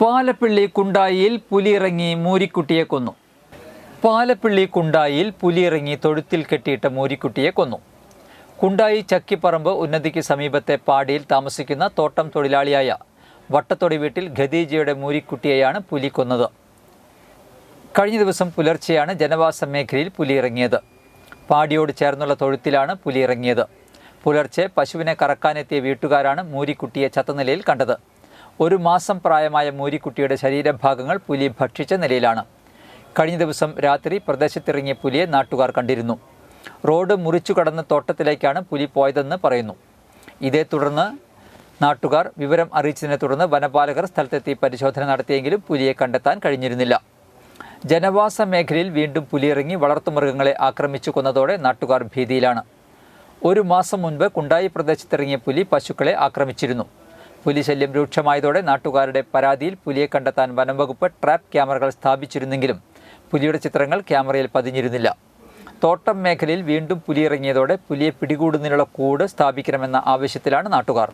പാലപ്പിള്ളി കുണ്ടായിയിൽ പുലിയിറങ്ങി മൂരിക്കുട്ടിയെ കൊന്നു. പാലപ്പിള്ളി കുണ്ടായിയിൽ പുലിയിറങ്ങി തൊഴുത്തിൽ കെട്ടിയിട്ട മൂരിക്കുട്ടിയെ കൊന്നു. കുണ്ടായി ചക്കിപ്പറമ്പ് ഉന്നതിക്ക് സമീപത്തെ പാടിയിൽ താമസിക്കുന്ന തോട്ടം തൊഴിലാളിയായ വട്ടത്തൊടി വീട്ടിൽ ഖദീജയുടെ മൂരിക്കുട്ടിയെയാണ് പുലി കൊന്നത്. കഴിഞ്ഞ ദിവസം പുലർച്ചെയാണ് ജനവാസ മേഖലയിൽ പുലി ഇറങ്ങിയത് പാടിയോട് ചേർന്നുള്ള തൊഴുത്തിലാണ് പുലി ഇറങ്ങിയത് പുലർച്ചെ പശുവിനെ കറക്കാനെത്തിയ വീട്ടുകാരാണ് മൂരിക്കുട്ടിയെ ചത്തനിലയിൽ കണ്ടത്. ഒരു മാസം പ്രായമായ മൂരിക്കുട്ടിയുടെ ശരീരഭാഗങ്ങൾ പുലി ഭക്ഷിച്ച നിലയിലാണ്. കഴിഞ്ഞ ദിവസം രാത്രി പ്രദേശത്തിറങ്ങിയ പുലിയെ നാട്ടുകാർ കണ്ടിരുന്നു. റോഡ് മുറിച്ചു കടന്ന് തോട്ടത്തിലേക്കാണ് പുലി പോയതെന്ന് പറയുന്നു. ഇതേ തുടർന്ന് നാട്ടുകാർ വിവരം അറിയിച്ചതിനെ തുടർന്ന് വനപാലകർ സ്ഥലത്തെത്തി പരിശോധന നടത്തിയെങ്കിലും പുലിയെ കണ്ടെത്താൻ കഴിഞ്ഞിരുന്നില്ല. ജനവാസ മേഖലയിൽ വീണ്ടും പുലിയിറങ്ങി വളർത്തുമൃഗങ്ങളെ ആക്രമിച്ചു കൊന്നതോടെ നാട്ടുകാർ ഭീതിയിലാണ്. ഒരു മാസം മുൻപ് കുണ്ടായി പ്രദേശത്തിറങ്ങിയ പുലി പശുക്കളെ ആക്രമിച്ചിരുന്നു. പുലി ശല്യം രൂക്ഷമായതോടെ നാട്ടുകാരുടെ പരാതിയിൽ പുലിയെ കണ്ടെത്താൻ വനംവകുപ്പ് ട്രാപ്പ് ക്യാമറകൾ സ്ഥാപിച്ചിരുന്നെങ്കിലും പുലിയുടെ ചിത്രങ്ങൾ ക്യാമറയിൽ പതിഞ്ഞിരുന്നില്ല. തോട്ടം മേഖലയിൽ വീണ്ടും പുലിയിറങ്ങിയതോടെ പുലിയെ പിടികൂടുന്നതിനുള്ള കൂട് സ്ഥാപിക്കണമെന്ന ആവശ്യത്തിലാണ് നാട്ടുകാർ.